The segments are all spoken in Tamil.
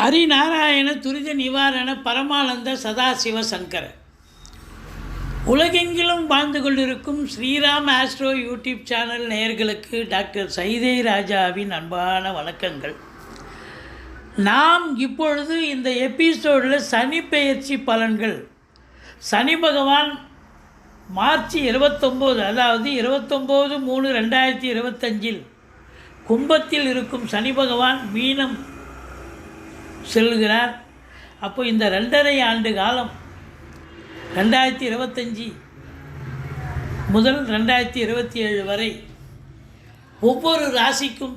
ஹரிநாராயண துரித நிவாரண பரமானந்த சதாசிவ சங்கர. உலகெங்கிலும் வாழ்ந்து கொண்டிருக்கும் ஸ்ரீராம் ஆஸ்ட்ரோ யூடியூப் சேனல் நேயர்களுக்கு டாக்டர் சைதை ராஜாவின் அன்பான வணக்கங்கள். நாம் இப்பொழுது இந்த எபிசோடில் சனி பெயர்ச்சி பலன்கள். சனி பகவான் மார்ச் இருபத்தொம்போது அதாவது இருபத்தொம்போது மூணு ரெண்டாயிரத்தி இருபத்தஞ்சில் கும்பத்தில் இருக்கும் சனி பகவான் மீனம் செல்கிறார். அப்போ இந்த ரெண்டரை ஆண்டு காலம் ரெண்டாயிரத்தி இருபத்தஞ்சி முதல் ரெண்டாயிரத்தி இருபத்தி ஏழு வரை ஒவ்வொரு ராசிக்கும்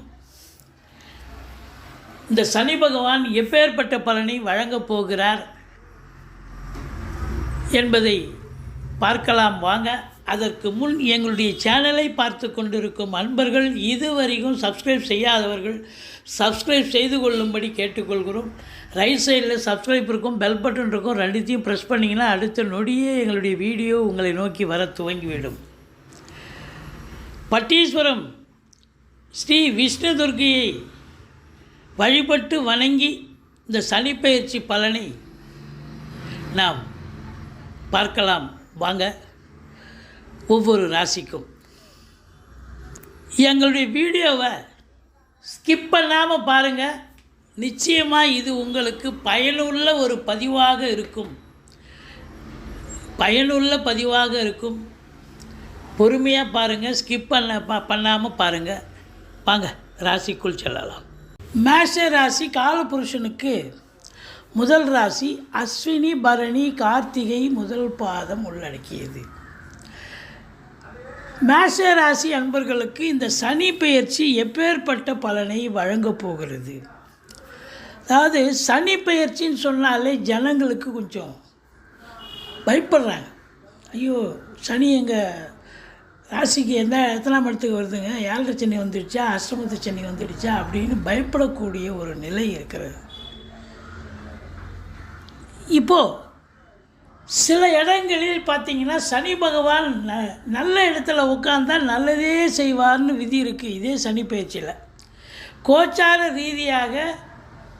இந்த சனி பகவான் எப்பேற்பட்ட பலனை வழங்கப் போகிறார் என்பதை பார்க்கலாம் வாங்க. அதற்கு முன் எங்களுடைய சேனலை பார்த்து கொண்டிருக்கும் அன்பர்கள் இதுவரைக்கும் சப்ஸ்கிரைப் செய்யாதவர்கள் சப்ஸ்கிரைப் செய்து கொள்ளும்படி கேட்டுக்கொள்கிறோம். ரைட் சைடில் சப்ஸ்கிரைப் இருக்கும் பெல் பட்டன் இருக்கும் ரெண்டுத்தையும் ப்ரெஸ் பண்ணிங்கன்னா அடுத்த நொடியே எங்களுடைய வீடியோ உங்களை நோக்கி வர துவங்கிவிடும். பட்டீஸ்வரம் ஸ்ரீ விஷ்ணு துர்கையை வழிபட்டு வணங்கி இந்த சனிப்பெயர்ச்சி பலனை நாம் பார்க்கலாம். வாங்க. ஒவ்வொரு ராசிக்கும். எங்களுடைய வீடியோவை ஸ்கிப் பண்ணாமல் பாருங்கள் நிச்சயமாக இது உங்களுக்கு பயனுள்ள ஒரு பதிவாக இருக்கும். பயனுள்ள பதிவாக இருக்கும். பொறுமையாக பாருங்கள் ஸ்கிப் பண்ண ப பண்ணாமல் பாருங்கள் வாங்க ராசிக்குள் செல்லலாம். மேஷ ராசி காலபுருஷனுக்கு முதல் ராசி அஸ்வினி பரணி கார்த்திகை முதல் பாதம் உள்ளடக்கியது. மேஷ ராசி அன்பர்களுக்கு இந்த சனி பெயர்ச்சி எப்பேற்பட்ட பலனை வழங்கப் போகிறது? அதாவது சனி பெயர்ச்சின்னு சொன்னாலே ஜனங்களுக்கு கொஞ்சம் பயப்படுறாங்க. ஐயோ சனி எங்கள் ராசிக்கு எந்த எத்தனாம் இடத்துக்கு வருதுங்க? ஏழரை சனி வந்துடுச்சா? அஷ்டமத்து சனி வந்துடுச்சா? அப்படின்னு பயப்படக்கூடிய ஒரு நிலை இருக்கிறது. இப்போது சில இடங்களில் பார்த்தீங்கன்னா சனி பகவான் ந நல்ல இடத்துல உட்காந்தா நல்லதே செய்வார்னு விதி இருக்குது இதே சனி பயிற்சியில் கோச்சார ரீதியாக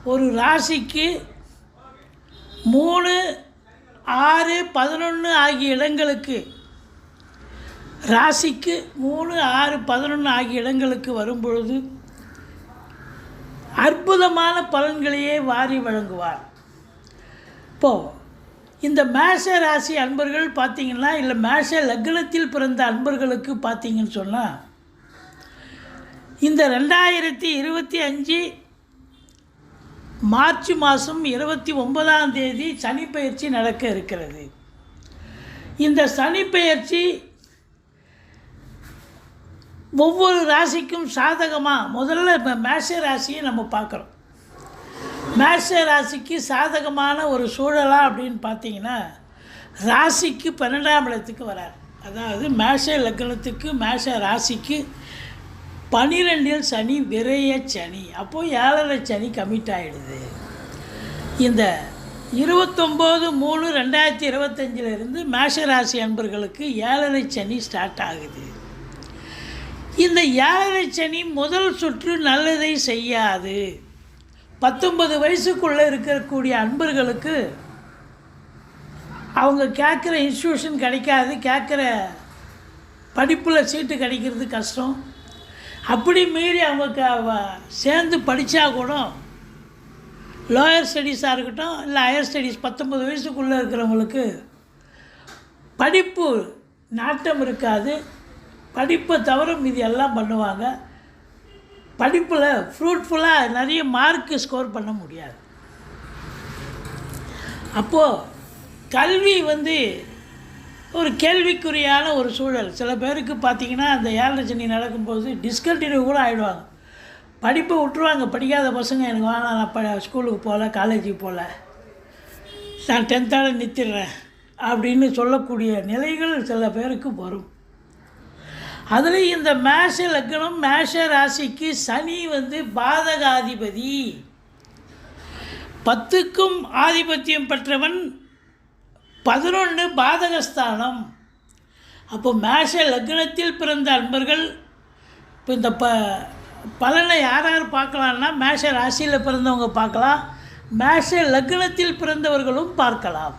ஒரு ராசிக்கு மூணு ஆறு பதினொன்று ஆகிய இடங்களுக்கு ராசிக்கு மூணு ஆறு பதினொன்று ஆகிய இடங்களுக்கு வரும்பொழுது அற்புதமான பலன்களையே வாரி வழங்குவார். இப்போது இந்த மேஷ ராசி அன்பர்கள் பார்த்தீங்கன்னா இல்லை மேஷ லக்னத்தில் பிறந்த அன்பர்களுக்கு பார்த்தீங்கன்னு சொன்னால் இந்த ரெண்டாயிரத்தி இருபத்தி அஞ்சு மார்ச் மாதம் இருபத்தி ஒன்பதாம் தேதி சனிப்பெயர்ச்சி நடக்க இருக்கிறது. இந்த சனிப்பெயர்ச்சி ஒவ்வொரு ராசிக்கும் சாதகமாக முதல்ல இப்போ மேஷ ராசியை நம்ம பார்க்குறோம். மேஷ ராசிக்கு சாதகமான ஒரு சூழலா அப்படின்னு பார்த்தீங்கன்னா ராசிக்கு பன்னெண்டாம் இடத்துக்கு வரார். அதாவது மேஷ லக்னத்துக்கு மேஷ ராசிக்கு பனிரெண்டில் சனி விரைய சனி. அப்போது ஏழரை சனி கமிட் ஆகிடுது இந்த இருபத்தொம்போது மூணு ரெண்டாயிரத்தி இருபத்தஞ்சிலிருந்து மேஷராசி அன்பர்களுக்கு ஏழரை சனி ஸ்டார்ட் ஆகுது. இந்த ஏழரை சனி முதல் சுற்று நல்லதை செய்யாது. பத்தொன்பது வயசுக்குள்ளே இருக்கக்கூடிய அன்பர்களுக்கு அவங்க கேட்குற இன்ஸ்டியூஷன் கிடைக்காது கேட்குற படிப்பில் சீட்டு கிடைக்கிறது கஷ்டம். அப்படி மீறி அவங்க சேர்ந்து படித்தா கூட லோயர் ஸ்டடீஸாக இருக்கட்டும் இல்லை ஹையர் ஸ்டடீஸ் பத்தொம்பது வயசுக்குள்ளே இருக்கிறவங்களுக்கு படிப்பு நாட்டம் இருக்காது. படிப்பை தவிர மீதி எல்லாம் பண்ணுவாங்க. படிப்பில் ஃப்ரூட்ஃபுல்லாக நிறைய மார்க்கு ஸ்கோர் பண்ண முடியாது. அப்போது கல்வி வந்து ஒரு கேள்விக்குறியான ஒரு சூழல். சில பேருக்கு பார்த்திங்கன்னா அந்த ஏழரை சனி நடக்கும்போது டிஸ்கண்டினியூ கூட ஆகிடுவாங்க படிப்பை விட்டுருவாங்க. படிக்காத பசங்க எனக்கு வேணாம். நான் ப ஸ்கூலுக்கு போகல காலேஜுக்கு போகல நான் டென்த்தால நிறுத்திடுறேன் அப்படின்னு சொல்லக்கூடிய நிலைகள் சில பேருக்கு வரும். அதில் இந்த மேஷ லக்னம் மேஷ ராசிக்கு சனி வந்து பாதகாதிபதி. பத்துக்கும் ஆதிபத்தியம் பெற்றவன் பதினொன்று பாதகஸ்தானம். அப்போ மேஷ லக்னத்தில் பிறந்த அன்பர்கள் இப்போ இந்த ப பலனை யார் யார் பார்க்கலான்னா மேஷ ராசியில் பிறந்தவங்க பார்க்கலாம். மேஷ லக்னத்தில் பிறந்தவர்களும் பார்க்கலாம்.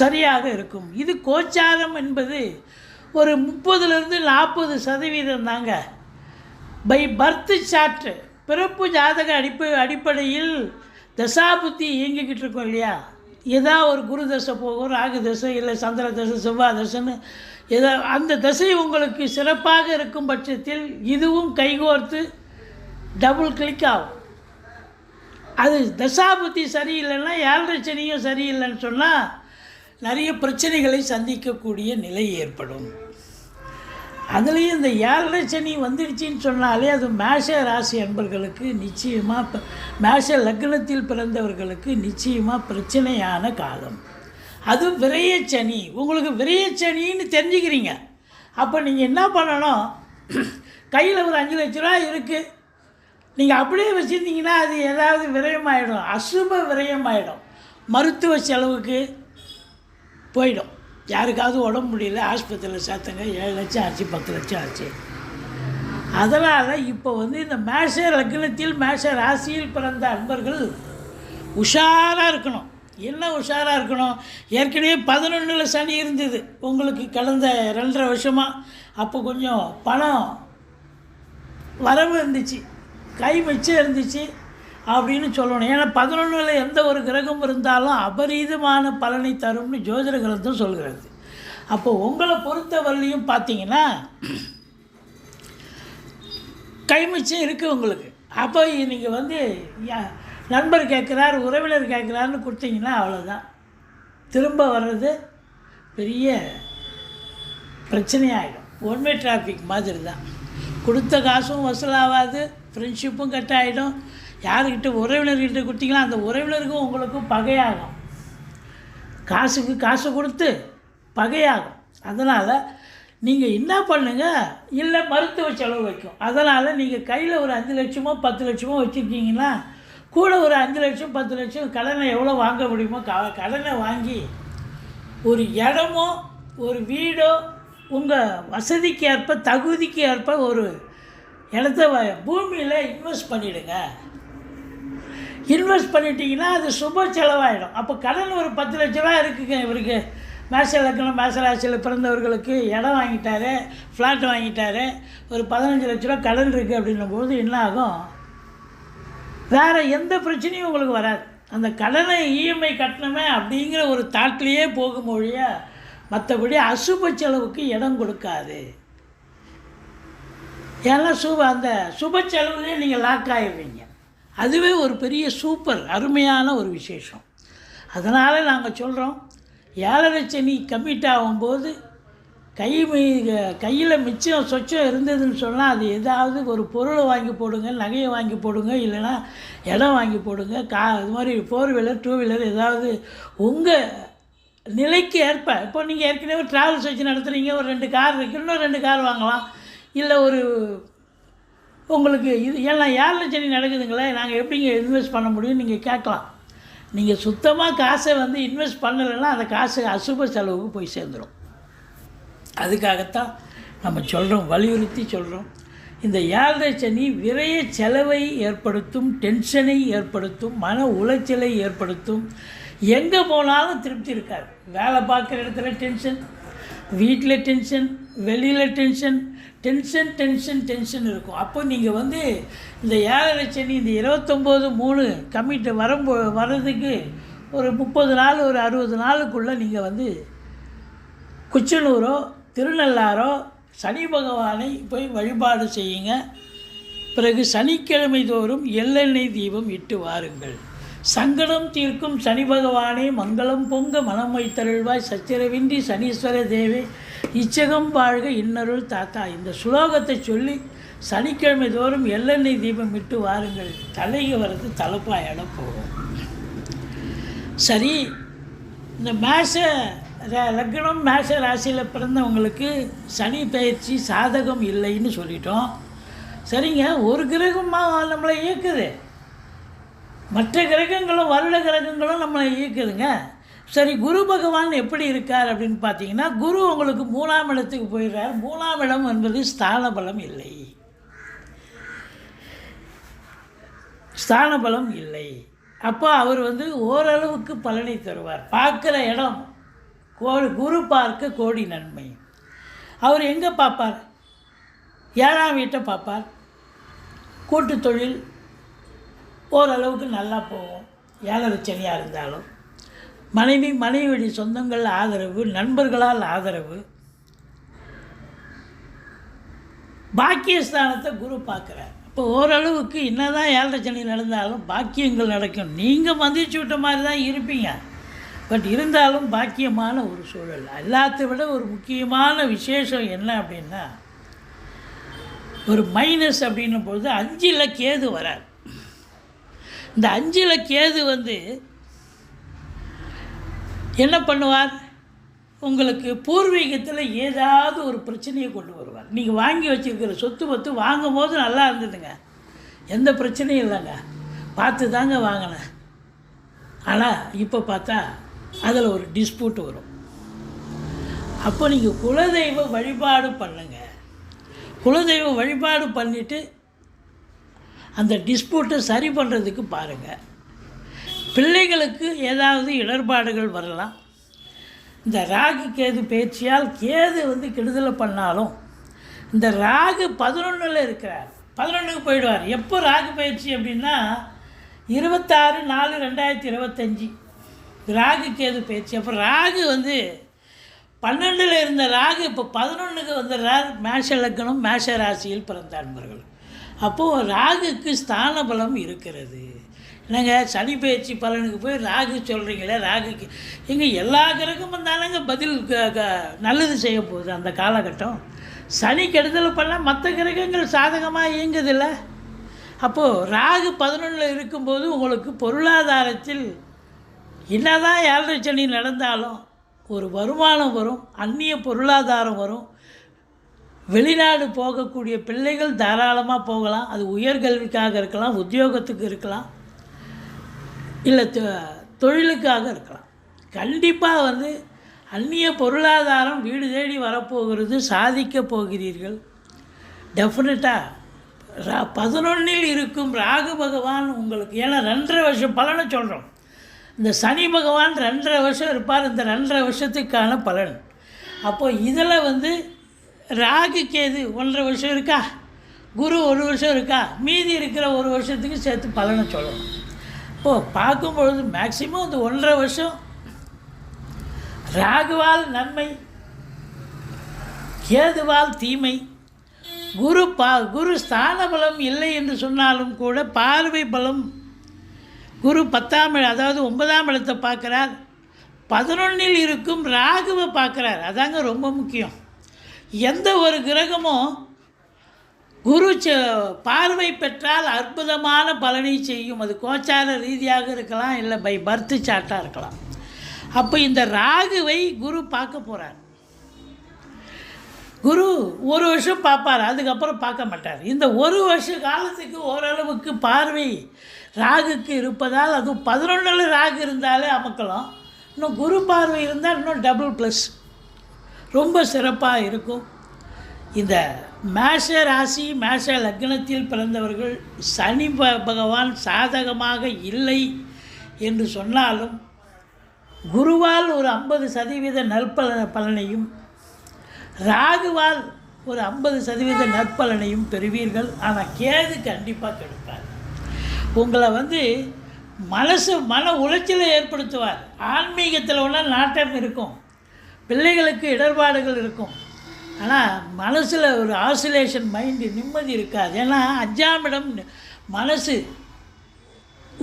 சரியாக இருக்கும். இது கோச்சாரம் என்பது ஒரு முப்பதுலேருந்து நாற்பது சதவீதம் தாங்க. பை பர்த் சார்ட் பிறப்பு ஜாதக அடிப்ப அடிப்படையில் தசாபுத்தி இயங்கிக்கிட்டு இருக்கோம் இல்லையா? ஏதா ஒரு குரு தசை போகும் ராகு தசை இல்லை சந்திர தசை செவ்வாய் தசைன்னு ஏதோ அந்த தசை உங்களுக்கு சிறப்பாக இருக்கும் பட்சத்தில் இதுவும் கைகோர்த்து டபுள் கிளிக் ஆகும். அது தசாபுத்தி சரியில்லைன்னா ஏழரை சனியும் சரியில்லைன்னு சொன்னால் நிறைய பிரச்சனைகளை சந்திக்கக்கூடிய நிலை ஏற்படும். அதுலேயும் இந்த ஏழரை சனி வந்துடுச்சின்னு சொன்னாலே அது மேஷ ராசி அன்பர்களுக்கு நிச்சயமாக மேஷ லக்னத்தில் பிறந்தவர்களுக்கு நிச்சயமாக பிரச்சனையான காலம். அது விரையச்சனி உங்களுக்கு விரயச்சனின்னு தெரிஞ்சுக்கிறீங்க. அப்போ நீங்கள் என்ன பண்ணணும்? கையில் ஒரு அஞ்சு லட்ச ரூபா இருக்குது நீங்கள் அப்படியே வச்சுருந்தீங்கன்னா அது ஏதாவது விரயமாயிடும். அசுப விரயமாயிடும். மருத்துவ செலவுக்கு போயிடும். யாருக்காவது உடம்பு முடியல ஆஸ்பத்திரியில் சேர்த்தங்க ஏழு லட்சம் ஆச்சு பத்து லட்சம் ஆச்சு. அதனால் இப்போ வந்து இந்த மேஷ லக்னத்தில் மேஷ ராசியில் பிறந்த அன்பர்கள் உஷாராக இருக்கணும். என்ன உஷாராக இருக்கணும்? ஏற்கனவே பதினொன்றில் சனி இருந்தது. உங்களுக்கு கடந்த ரெண்டரை வருஷமாக அப்போ கொஞ்சம் பணம் வரவு இருந்துச்சு. கை மிச்சம் இருந்துச்சு. அப்படின்னு சொல்லணும். ஏன்னா பதினொன்றில் எந்த ஒரு கிரகம் இருந்தாலும் அபரீதமான பலனை தரும்னு ஜோதிட கிரந்தம் சொல்கிறது. அப்போ உங்களை பொறுத்தவரையிலையும் பார்த்தீங்கன்னா கைமிச்சம் இருக்குது உங்களுக்கு. அப்போ நீங்கள் வந்து யா- நண்பர் கேட்குறாரு உறவினர் கேட்குறாருன்னு கொடுத்தீங்கன்னா அவ்வளோதான் திரும்ப வர்றது பெரிய பிரச்சனையாகிடும் ஒன்வே டிராஃபிக் மாதிரி தான் கொடுத்த காசும் வசூலாகாது ஃப்ரெண்ட்ஷிப்பும் கட் ஆகிடும் யாருக்கிட்ட உறவினர்கிட்ட கொடுத்தீங்களோ அந்த உறவினருக்கும் உங்களுக்கும் பகையாகும். காசுக்கு காசு கொடுத்து பகையாகும். அதனால் நீங்கள் என்ன பண்ணுங்கள் இல்லை மருத்துவ செலவு வைக்கும். அதனால் நீங்கள் கையில் ஒரு அஞ்சு லட்சமோ பத்து லட்சமோ வச்சுருக்கீங்கன்னா கூட ஒரு அஞ்சு லட்சம் பத்து லட்சம் கடனை எவ்வளோ வாங்க முடியுமோ க கடனை வாங்கி ஒரு இடமோ ஒரு வீடோ உங்கள் வசதிக்கு ஏற்ப தகுதிக்கு ஏற்ப ஒரு இடத்த பூமியில் இன்வெஸ்ட் பண்ணிவிடுங்க இன்வெஸ்ட் பண்ணிட்டீங்கன்னா அது சுப செலவாயிடும். அப்போ கடன் ஒரு பத்து லட்ச ரூபா இருக்குங்க இவருக்கு. மேச லக்கணம் மேசராசியில் பிறந்தவர்களுக்கு இடம் வாங்கிட்டாரு ஃப்ளாட் வாங்கிட்டாரு. ஒரு பதினஞ்சு லட்ச ரூபா கடன் இருக்குது அப்படின்னும் போது என்ன ஆகும்? வேறு எந்த பிரச்சனையும் உங்களுக்கு வராது. அந்த கடனை இஎம்ஐ கட்டணமே அப்படிங்கிற ஒரு தாட்லேயே போகுமொழிய மற்றபடி அசுப செலவுக்கு இடம் கொடுக்காது. ஏன்னா சுப அந்த சுப செலவுலேயே நீங்கள் லாக் ஆகிடுவீங்க அதுவே ஒரு பெரிய சூப்பர் அருமையான ஒரு விசேஷம். அதனால் நாங்கள் சொல்கிறோம் ஏழரை சனி கம்மிட் ஆகும்போது கை கையில் மிச்சம் சொச்சம் இருந்ததுன்னு சொன்னால் அது ஏதாவது ஒரு பொருளை வாங்கி போடுங்க நகையை வாங்கி போடுங்க இல்லைன்னா இடம் வாங்கி போடுங்க கா இது மாதிரி ஃபோர் வீலர் டூ வீலர் ஏதாவது உங்கள் நிலைக்கு ஏற்ப இப்போ நீங்கள் ஏற்கனவே ட்ராவல்ஸ் வச்சு நடத்துகிறீங்க ஒரு ரெண்டு கார் இருக்கு இன்னும் ரெண்டு கார் வாங்கலாம் இல்லை ஒரு உங்களுக்கு இது எல்லாம் ஏழு லட்சம் நடக்குதுங்களே நாங்கள் எப்படிங்க இன்வெஸ்ட் பண்ண முடியும்? நீங்கள் கேட்கலாம். நீங்கள் சுத்தமாக காசை வந்து இன்வெஸ்ட் பண்ணலைன்னா அந்த காசு அசுப செலவுக்கு போய் சேர்ந்துடும் அதுக்காகத்தான் நம்ம சொல்கிறோம் வலியுறுத்தி சொல்கிறோம் இந்த ஏழரை சனி விரைய செலவை ஏற்படுத்தும் டென்ஷனை ஏற்படுத்தும் மன உளைச்சலை ஏற்படுத்தும். எங்கே போனாலும் திருப்தி இருக்காது. வேலை பார்க்குற இடத்துல டென்ஷன் வீட்டில் டென்ஷன் வெளியில் டென்ஷன் டென்ஷன் டென்ஷன் டென்ஷன் இருக்கும். அப்போ நீங்கள் வந்து இந்த ஏழரை சனி இந்த இருபத்தொம்போது மூணு கம்மிட்டு வரம்போ வர்றதுக்கு ஒரு முப்பது நாள் ஒரு அறுபது நாளுக்குள்ளே நீங்கள் வந்து குச்சனூரோ திருநள்ளாரோ சனி பகவானை போய் வழிபாடு செய்யுங்க. பிறகு சனிக்கிழமை தோறும் எள்ளெண்ணெய் தீபம் இட்டு வாருங்கள். சங்கடம் தீர்க்கும் சனி பகவானே மங்களம் பொங்க மனம் வைத்தருள்வாய். சச்சிரவின்றி சனீஸ்வர தேவே. இச்சகம் வாழ்க இன்னருள் தாத்தா. இந்த சுலோகத்தை சொல்லி சனிக்கிழமை தோறும் எள்ளெண்ணெய் தீபம் இட்டு வாருங்கள். தலைக்கு வரது தலைப்பாயிட போகும். சரி இந்த மேஷ லக்னம் மேஷ ராசியில் பிறந்தவங்களுக்கு சனி பயிற்சி சாதகம் இல்லைன்னு சொல்லிட்டோம். சரிங்க ஒரு கிரகமாக நம்மளை இயக்குது. மற்ற கிரகங்களும் வருட கிரகங்களும் நம்மளை இயக்குதுங்க. சரி குரு பகவான் எப்படி இருக்கார் அப்படின்னு பார்த்தீங்கன்னா குரு உங்களுக்கு மூணாம் இடத்துக்கு போயிடுறார். மூணாம் இடம் என்பது ஸ்தான பலம் இல்லை. ஸ்தான பலம் இல்லை. அப்போ அவர் வந்து ஓரளவுக்கு பலனை தருவார். பார்க்குற இடம் கோ குரு பார்க்க கோடி நன்மை. அவர் எங்கே பார்ப்பார்? ஏழாம் வீட்டை பார்ப்பார். கூட்டு தொழில் ஓரளவுக்கு நல்லா போகும். ஏழரை சனியாக இருந்தாலும். மனைவி மனைவி சொந்தங்கள் ஆதரவு நண்பர்களால் ஆதரவு. பாக்கியஸ்தானத்தை குரு பார்க்குறார். இப்போ ஓரளவுக்கு என்னதான் ஏழரை சனி நடந்தாலும் பாக்கியங்கள் நடக்கும். நீங்கள் மந்திரிச்சு விட்ட மாதிரி தான் இருப்பீங்க. பட் இருந்தாலும் பாக்கியமான ஒரு சூழல். எல்லாத்தை விட ஒரு முக்கியமான விசேஷம் என்ன அப்படின்னா ஒரு மைனஸ் அப்படின்னும் பொழுது அஞ்சில் கேது வரார். இந்த அஞ்சில் கேது வந்து என்ன பண்ணுவார்? உங்களுக்கு பூர்வீகத்தில் ஏதாவது ஒரு பிரச்சனையை கொண்டு வருவார். நீங்கள் வாங்கி வச்சிருக்கிற சொத்து பத்து வாங்கும் போது நல்லா இருந்ததுங்க. எந்த பிரச்சனையும் இல்லைங்க. பார்த்து தாங்க வாங்கினேன். ஆனால் இப்போ பார்த்தா அதில் ஒரு டிஸ்பியூட் வரும். அப்போ நீங்கள் குலதெய்வ வழிபாடு பண்ணுங்க. குலதெய்வ வழிபாடு பண்ணிவிட்டு அந்த டிஸ்பியூட்டை சரி பண்ணுறதுக்கு பாருங்கள் பிள்ளைகளுக்கு ஏதாவது இடர்பாடுகள் வரலாம். இந்த ராகு கேது பேச்சியால் கேது வந்து கெடுதலை பண்ணாலும் இந்த ராகு பதினொன்றில் இருக்கிறார். பதினொன்றுக்கு போயிடுவார். எப்போ ராகு பயிற்சி அப்படின்னா இருபத்தாறு நாலு ரெண்டாயிரத்தி இருபத்தஞ்சி. ராகு கேது பயிற்சி. அப்போ ராகு வந்து பன்னெண்டில் இருந்த ராகு இப்போ பதினொன்றுக்கு வந்துடுறார். மேஷ லக்னம் மேஷ ராசியில் பிறந்த அன்பர்கள். அப்போது ராகுக்கு ஸ்தான பலம் இருக்கிறது. என்னங்க சனி பயிற்சி பலனுக்கு போய் ராகு சொல்கிறீங்களே ராகுக்கு. எங்க எல்லா கிரகமும் தானங்க பதில் க- க- நல்லது செய்ய போகுது அந்த காலகட்டம். சனி கெடுதல் பண்ணால் மற்ற கிரகங்கள் சாதகமாக இயங்குதில்ல. அப்போது ராகு பதினொன்றில் இருக்கும்போது உங்களுக்கு பொருளாதாரத்தில் என்னதான் ஏழரை சனி நடந்தாலும் ஒரு வருமானம் வரும் அந்நிய பொருளாதாரம் வரும். வெளிநாடு போகக்கூடிய பிள்ளைகள் தாராளமாக போகலாம் அது உயர்கல்விக்காக இருக்கலாம் உத்தியோகத்துக்கு இருக்கலாம். இல்லை தொ- தொழிலுக்காக இருக்கலாம். கண்டிப்பாக வந்து அந்நிய பொருளாதாரம் வீடு தேடி வரப்போகிறது சாதிக்கப் போகிறீர்கள். டெஃபினட்டாக ரா பதினொன்னில் இருக்கும் ராகு பகவான் உங்களுக்கு ஏன்னா ரெண்டரை வருஷம் பலனை சொல்கிறோம் இந்த சனி பகவான் ரெண்டரை வருஷம் இருப்பார் இந்த ரெண்டரை வருஷத்துக்கான பலன். அப்போது இதில் வந்து ராகு கேது ஒன்றரை வருஷம் இருக்கா? குரு ஒரு வருஷம் இருக்கா? மீதி இருக்கிற ஒரு வருஷத்துக்கு சேர்த்து பலனை சொல்லணும் இப்போது பார்க்கும்பொழுது மேக்சிமம் இந்த ஒன்றரை வருஷம். ராகுவால் நன்மை கேதுவால் தீமை. குரு பா குரு ஸ்தான பலம் இல்லை என்று சொன்னாலும் கூட பார்வை பலம். குரு பத்தாம் அதாவது ஒன்பதாம் இடத்தை பார்க்குறார். பதினொன்றில் இருக்கும் ராகுவை பார்க்குறார். அதாங்க ரொம்ப முக்கியம். எந்த ஒரு கிரகமும் குரு ச பார்வை பெற்றால் அற்புதமான பலனை செய்யும். அது கோச்சார ரீதியாக இருக்கலாம் இல்லை பை பர்த்து சாட்டாக இருக்கலாம். அப்போ இந்த ராகுவை குரு பார்க்க போகிறார் குரு ஒரு வருஷம் பார்ப்பார் அதுக்கப்புறம் பார்க்க மாட்டார். இந்த ஒரு வருஷ காலத்துக்கு ஓரளவுக்கு பார்வை ராகுக்கு இருப்பதால் அதுவும் பதினொன்றில் ராகு இருந்தாலே அமக்கலாம். இன்னும் குரு பார்வை இருந்தால் இன்னும் டபுள் ப்ளஸ் ரொம்ப சிறப்பாக இருக்கும். இந்த மேஷ ராசி மேஷ லக்னத்தில் பிறந்தவர்கள் சனி ப- பகவான் சாதகமாக இல்லை என்று சொன்னாலும் குருவால் ஒரு ஐம்பது சதவீத நற்பல பலனையும் ராகுவால் ஒரு ஐம்பது சதவீத நற்பலனையும் பெறுவீர்கள். ஆனால் கேது கண்டிப்பாக கெடுப்பார். உங்களை வந்து மனசு மன உளைச்சலை ஏற்படுத்துவார். ஆன்மீகத்தில் உள்ள நாட்டம் இருக்கும். பிள்ளைகளுக்கு இடர்பாடுகள் இருக்கும். ஆனால் மனசில் ஒரு ஆசிலேஷன் மைண்டு நிம்மதி இருக்காது. ஏன்னா அஞ்சாமிடம் மனசு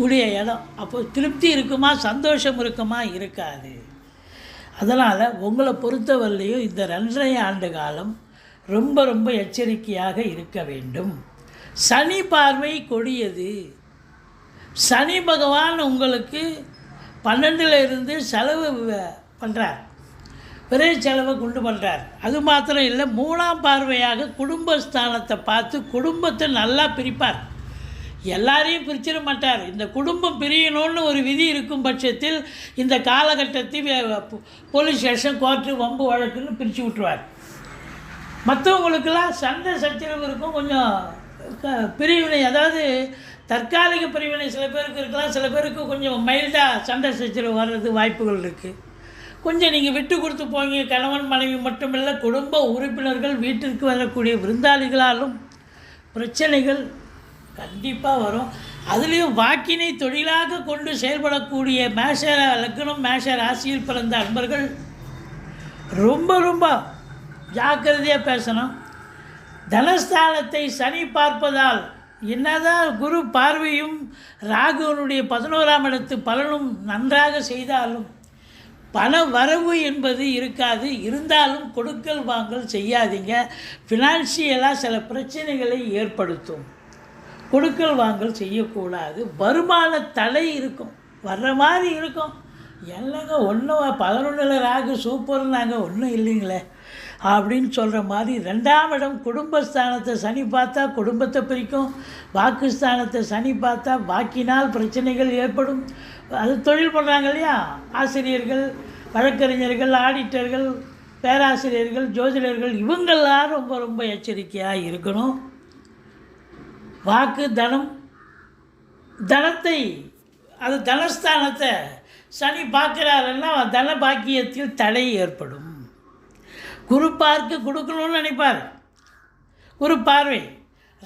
உடைய இடம். அப்போ திருப்தி இருக்குமா சந்தோஷம் இருக்குமா இருக்காது. அதனால் உங்களை பொறுத்தவரையிலையும் இந்த ரெண்டரை ஆண்டு காலம் ரொம்ப ரொம்ப எச்சரிக்கையாக இருக்க வேண்டும். சனி பார்வை கொடியது. சனி பகவான் உங்களுக்கு பன்னெண்டில் இருந்து செலவு பண்ணுறார் பெரிய செலவை கொண்டு பண்ணுறார் அது மாத்திரம் இல்லை மூணாம் பார்வையாக குடும்பஸ்தானத்தை பார்த்து குடும்பத்தை நல்லா பிரிப்பார். எல்லாரையும் பிரிச்சிட மாட்டார். இந்த குடும்பம் பிரியணும்னு ஒரு விதி இருக்கும் பட்சத்தில் இந்த காலகட்டத்தில் போலீஸ் ஸ்டேஷன் கோர்ட்டு வம்பு வழக்குன்னு பிரித்து விட்டுருவார். மற்றவங்களுக்கெல்லாம் சண்டை சச்சரவு இருக்கும். கொஞ்சம் க- பிரிவினை அதாவது தற்காலிக பிரிவினை சில பேருக்கு இருக்கலாம் சில பேருக்கு கொஞ்சம் மைல்டாக சண்டை சச்சரவு வர்றது வாய்ப்புகள் இருக்குது கொஞ்சம் நீங்கள் விட்டு கொடுத்து போங்க. கணவன் மனைவி மட்டுமில்லை குடும்ப உறுப்பினர்கள் வீட்டிற்கு வரக்கூடிய விருந்தாளிகளாலும் பிரச்சனைகள் கண்டிப்பாக வரும். அதுலேயும் வாக்கினை தொழிலாக கொண்டு செயல்படக்கூடிய மேஷ லக்னம் மேஷ ராசியில் பிறந்த அன்பர்கள் ரொம்ப ரொம்ப ஜாக்கிரதையாக பேசணும். தனஸ்தானத்தை சனி பார்ப்பதால் என்னதான் குரு பார்வையும் ராகுவனுடைய பதினோராம் இடத்து பலனும் நன்றாக செய்தாலும் பண வரவு என்பது இருக்காது. இருந்தாலும் கொடுக்கல் வாங்கல் செய்யாதீங்க. ஃபினான்ஷியலாக சில பிரச்சனைகளை ஏற்படுத்தும். கொடுக்கல் வாங்கல் செய்யக்கூடாது. வருமான தடை இருக்கும். வர்ற மாதிரி இருக்கும். என்னங்க ஒன்றும் பதினொன்றில் ராகு சூப்பர்னாங்க ஒன்றும் இல்லைங்களே. அப்படின்னு சொல்கிற மாதிரி ரெண்டாம் இடம் குடும்பஸ்தானத்தை சனி பார்த்தா குடும்பத்தை பிரிக்கும். வாக்குஸ்தானத்தை சனி பார்த்தா வாக்கினால் பிரச்சனைகள் ஏற்படும். அது தொழில் பண்ணுறாங்க இல்லையா? ஆசிரியர்கள் வழக்கறிஞர்கள் ஆடிட்டர்கள் பேராசிரியர்கள் ஜோதிடர்கள் இவங்கெல்லாம் ரொம்ப ரொம்ப எச்சரிக்கையாக இருக்கணும். வாக்கு தனம் தனத்தை அது தனஸ்தானத்தை சனி பார்க்குறாருன்னா தன பாக்கியத்தில் தடை ஏற்படும். குரு பார்க்க கொடுக்கணும்னு நினைப்பார். குரு பார்வை.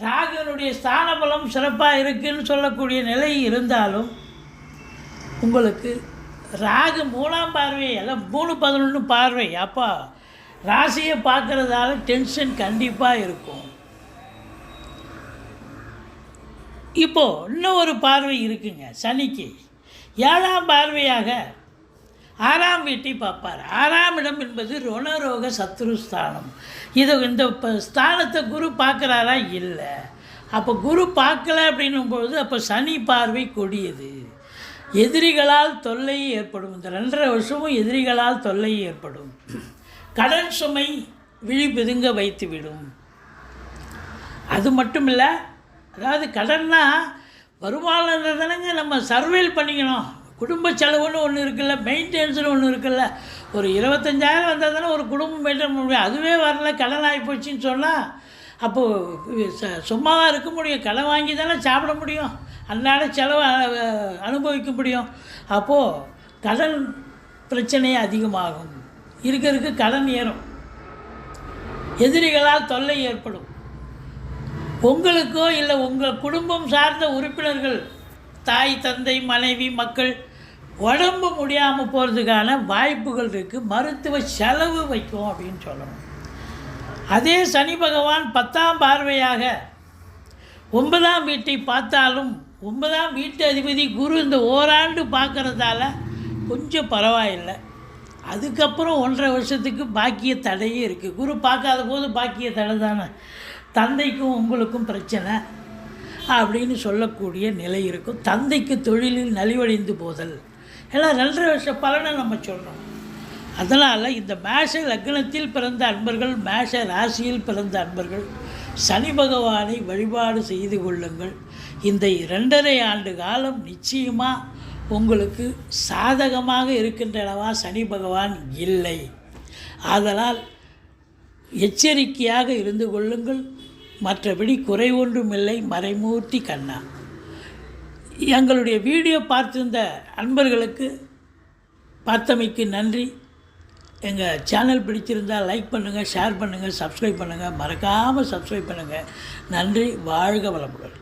ராகனுடைய ஸ்தான பலம் சிறப்பாக இருக்குன்னு சொல்லக்கூடிய நிலை இருந்தாலும் உங்களுக்கு ராகு மூணாம் பார்வை எல்லாம் மூணு பதினொன்று பார்வை. அப்பா ராசியை பார்க்குறதால டென்ஷன் கண்டிப்பாக இருக்கும். இப்போது இன்னும் ஒரு பார்வை இருக்குங்க சனிக்கு. ஏழாம் பார்வையாக ஆறாம் வீட்டை பார்ப்பார். ஆறாம் இடம் என்பது ருணரோக சத்ருஸ்தானம் இது இந்த ஸ்தானத்தை குரு பார்க்குறாரா? இல்லை. அப்போ குரு பார்க்கல அப்படின்னும்பொழுது அப்போ சனி பார்வை கொடியது. எதிரிகளால் தொல்லை ஏற்படும். இந்த ரெண்டரை வருஷமும் எதிரிகளால் தொல்லை ஏற்படும். கடன் சுமை விழி பிதுங்க வைத்துவிடும். அது மட்டும் இல்லை அதாவது கடன்னா வருமானம் தானேங்க நம்ம சர்வேல் பண்ணிக்கணும். குடும்ப செலவுன்னு ஒன்று இருக்குல்ல மெயின்டெனன்ஸ்னு ஒன்று இருக்குல்ல. ஒரு இருபத்தஞ்சாயிரம் வந்தால் தானே ஒரு குடும்பம் மெயின்டைன் பண்ண முடியும். அதுவே வரல கடன் ஆகி போச்சுன்னு சொன்னால் அப்போது ச சும்மாவாக இருக்க முடியும். கடன் வாங்கி தானே சாப்பிட முடியும். அன்றாட செலவை அனுபவிக்க முடியும். அப்போது கடன் பிரச்சனையே அதிகமாகும். இருக்க இருக்க கடன் ஏறும். எதிரிகளால் தொல்லை ஏற்படும். உங்களுக்கோ இல்லை உங்கள் குடும்பம் சார்ந்த உறுப்பினர்கள் தாய் தந்தை மனைவி மக்கள் உடம்பு முடியாமல் போகிறதுக்கான வாய்ப்புகள் இருக்குது மருத்துவ செலவு வைக்கும் அப்படின்னு சொல்லணும். அதே சனி பகவான் பத்தாம் பார்வையாக ஒன்பதாம் வீட்டை பார்த்தாலும் ஒன்பதாம் வீட்டு அதிபதி குரு இந்த ஓராண்டு பார்க்குறதால கொஞ்சம் பரவாயில்லை. அதுக்கப்புறம் ஒன்றரை வருஷத்துக்கு பாக்கிய தடையே இருக்குது குரு பார்க்காத போது பாக்கிய தடை தானே. தந்தைக்கும் உங்களுக்கும் பிரச்சனை அப்படின்னு சொல்லக்கூடிய நிலை இருக்கும். தந்தைக்கு தொழிலில் நலிவடைந்து போதல். எல்லாம் ரெண்டரை வருஷ பலனை நம்ம சொல்கிறோம் அதனால் இந்த மேஷ லக்னத்தில் பிறந்த அன்பர்கள் மேஷ ராசியில் பிறந்த அன்பர்கள் சனி பகவானை வழிபாடு செய்து கொள்ளுங்கள். இந்த இரண்டரை ஆண்டு காலம் நிச்சயமாக உங்களுக்கு சாதகமாக இருக்கின்றனவா சனி பகவான் இல்லை. ஆதலால் எச்சரிக்கையாக இருந்து கொள்ளுங்கள். மற்றபடி குறை ஒன்றுமில்லை மறைமூர்த்தி கண்ணா. எங்களுடைய வீடியோ பார்த்திருந்த அன்பர்களுக்கு பார்த்தமைக்கு நன்றி. எங்கள் சேனல் பிடிச்சிருந்தால் லைக் பண்ணுங்கள் ஷேர் பண்ணுங்கள் சப்ஸ்கிரைப் பண்ணுங்கள் மறக்காமல் சப்ஸ்கிரைப் பண்ணுங்கள் நன்றி வாழ்க வளமுடன்.